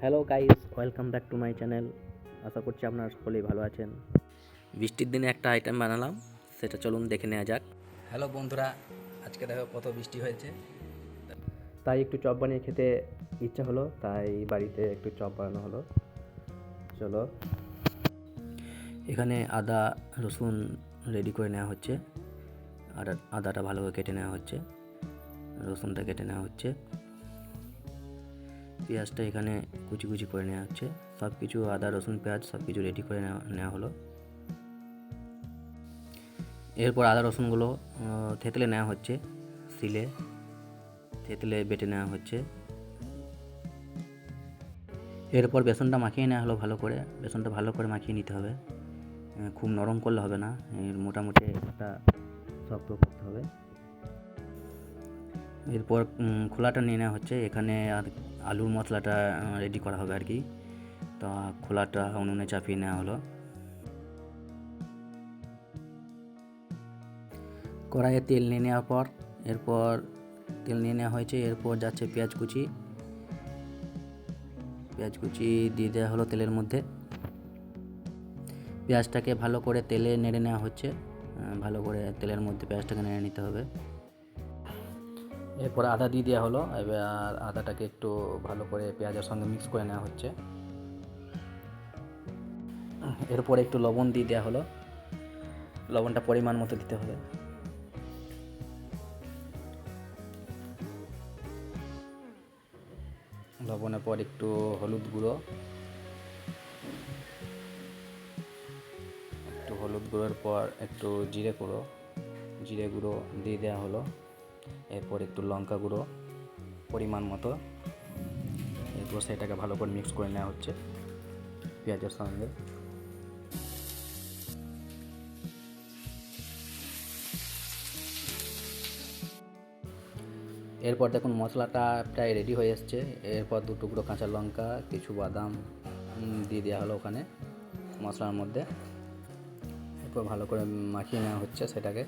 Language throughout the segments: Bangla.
Hello guys welcome back to my channel. আশা করছি আপনারা সকলেই ভালো আছেন। বৃষ্টির দিনে একটা আইটেম বানালাম সেটা চলুন দেখে নেওয়া যাক। হ্যালো বন্ধুরা আজকে দেখো কত বৃষ্টি হয়েছে। তাই একটু চপ বানিয়ে খেতে ইচ্ছা হলো তাই বাড়িতে একটু চপ বানানো হলো। চলো। এখানে আদা রসুন রেডি করে নেওয়া হচ্ছে। আর আদাটা ভালোভাবে কেটে নেওয়া হচ্ছে। রসুনটা কেটে নেওয়া হচ্ছে। পেঁয়াজটা এখানে কুচি কুচি করে নেওয়া হচ্ছে। সব কিছু আদা, রসুন, পেঁয়াজ সব কিছু রেডি করে নেওয়া হলো। এরপর আদা, রসুনগুলো থেতলে নেওয়া হচ্ছে সিলে থেতলে বেটে নেওয়া হচ্ছে। এরপর বেসনটা মাখিয়ে নেওয়া হলো ভালো করে। বেসনটা ভালো করে মাখিয়ে নিতে হবে। খুব নরম করলে হবে না। মোটামুটি একটা শক্ত করতে হবে। এরপর খোলাটা নিয়ে নেওয়া হচ্ছে। এখানে আর আলুর মশলাটা রেডি করা হবে আর কি তা খোলাটা উনুনে চাপিয়ে নেওয়া হলো। কড়াইয়ে তেল নিয়ে নেওয়ার পর, এরপর তেল নিয়ে নেওয়া হয়েছে, এরপর যাচ্ছে পেঁয়াজ কুচি। পেঁয়াজ কুচি দিয়ে দেওয়া হলো তেলের মধ্যে। পেঁয়াজটাকে ভালো করে তেলে নেড়ে নেওয়া হচ্ছে। ভালো করে তেলের মধ্যে পেঁয়াজটাকে নেড়ে নিতে হবে। এরপর আদা দিয়ে দেওয়া হলো, এবার আদাটাকে একটু ভালো করে পেঁয়াজের সঙ্গে মিক্স করে নেওয়া হচ্ছে। এরপর একটু লবণ দিয়ে দেওয়া হলো। লবণটা পরিমাণ মতো দিতে হবে। লবণের পর একটু হলুদ গুঁড়ো। একটু হলুদ গুঁড়োর পর একটু জিরে গুঁড়ো। জিরে গুঁড়ো দিয়ে দেওয়া হলো। এরপর একটু লঙ্কা গুঁড়ো পরিমাণ মতো। এরপর সেটাকে ভালো করে মিক্স করে নেওয়া হচ্ছে পেঁয়াজের সঙ্গে। এরপর দেখুন মশলাটা প্রায় রেডি হয়ে এসছে। এরপর দু টুকরো কাঁচা লঙ্কা, কিছু বাদাম দিয়ে দেওয়া হলো ওখানে মশলার মধ্যে। এরপর ভালো করে মাখিয়ে নেওয়া হচ্ছে সেটাকে।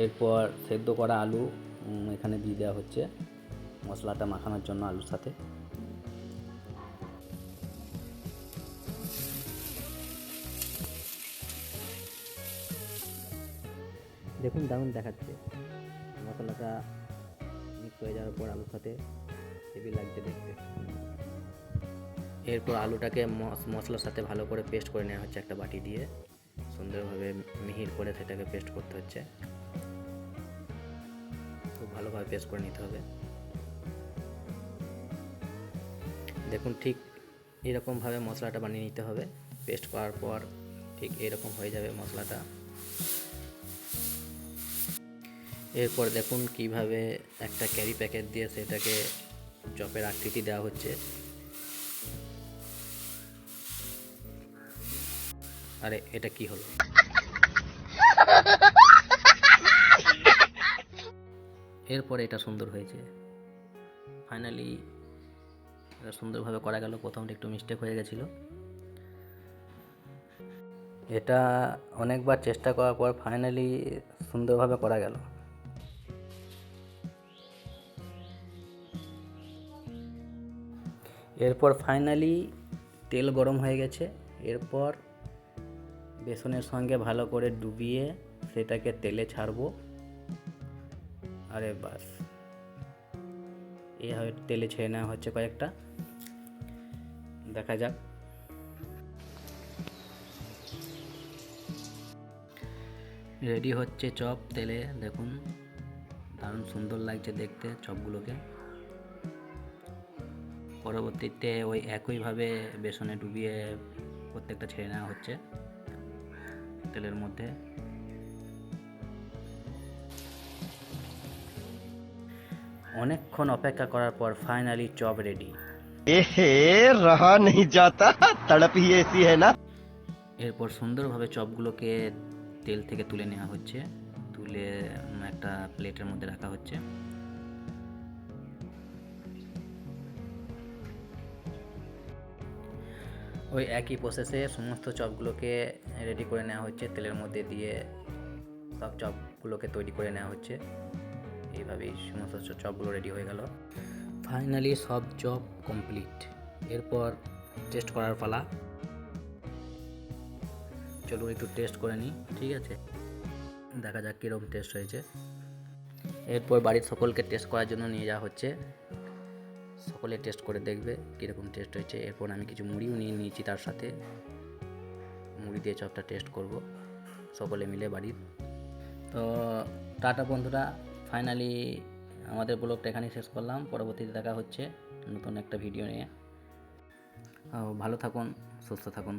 এরপর সেদ্ধ করা আলু এখানে দিয়ে দেওয়া হচ্ছে মশলাটা মাখানোর জন্য আলুর সাথে। দেখুন দারুণ দেখাচ্ছে। মশলাটা মিক্স হয়ে যাওয়ার পর আলুর সাথে হেভি লাগছে দেখতে। এরপর আলুটাকে মশ- মশলার সাথে ভালো করে পেস্ট করে নেওয়া হচ্ছে একটা বাটি দিয়ে। সুন্দরভাবে মিহির করে সেটাকে পেস্ট করতে হচ্ছে। ভালোভাবে পেস্ট করে নিতে হবে। দেখুন, ঠিক এরকমভাবে মশলাটা বানিয়ে নিতে হবে। পেস্ট করার পর ঠিক এরকম হয়ে যাবে মশলাটা। এরপর দেখুন কীভাবে একটা ক্যারি প্যাকেট দিয়ে সেটাকে চপের আকৃতি দেওয়া হচ্ছে। আরে, এটা কি হলো? এরপর এটা সুন্দর হয়েছে। ফাইনালি এটা সুন্দরভাবে করা গেল। প্রথমটা একটু মিস্টেক হয়ে গেছিল। এটা অনেকবার চেষ্টা করার পর ফাইনালি সুন্দরভাবে করা গেল। এরপর ফাইনালি তেল গরম হয়ে গেছে। এরপর বেসনের সঙ্গে ভালো করে ডুবিয়ে সেটাকে তেলে ছাড়বো। আরে বাস। এইভাবে তেলে ছেড়ে নেওয়া হচ্ছে কয়েকটা। দেখা যাক। রেডি হচ্ছে চপ, তেলে দেখুন। দারুণ সুন্দর লাগছে দেখতে চপগুলোকে। পরবর্তীতে ওই একইভাবে বেসনে ডুবিয়ে প্রত্যেকটা ছেড়ে নেওয়া হচ্ছে তেলের মধ্যে। অনেকক্ষণ অপেক্ষা করার পর ফাইনালি চপ রেডি এহে রাহা নেই যাতা তড়পি এসি হ্যায় না। এরপর সুন্দরভাবে চপগুলোকে তেল থেকে তুলে নেওয়া হচ্ছে। তুলে একটা প্লেটের মধ্যে রাখা হচ্ছে। ওই একই প্রসেসে সমস্ত চপগুলোকে রেডি করে নেওয়া হচ্ছে। তেলের মধ্যে দিয়ে সব চপগুলোকে তৈরি করে নেওয়া হচ্ছে। এইভাবেই সমস্ত চপগুলো রেডি হয়ে গেল। ফাইনালি সব জব কমপ্লিট এরপর টেস্ট করার পালা। চলুন একটু টেস্ট করে নিই, ঠিক আছে? দেখা যাক কীরকম টেস্ট হয়েছে। এরপর বাড়ির সকলকে টেস্ট করার জন্য নিয়ে যাওয়া হচ্ছে। সকলে টেস্ট করে দেখবে কীরকম টেস্ট হয়েছে। এরপর আমি কিছু মুড়িও নিয়ে নিয়েছি তার সাথে। মুড়ি দিয়ে চপটা টেস্ট করব সকলে মিলে বাড়ির। তো টাটা বন্ধুরা ফাইনালি আমাদের ব্লগটা এখানেই শেষ করলাম। পরবর্তীতে দেখা হচ্ছে নতুন একটা ভিডিও নিয়ে। ভালো থাকুন, সুস্থ থাকুন।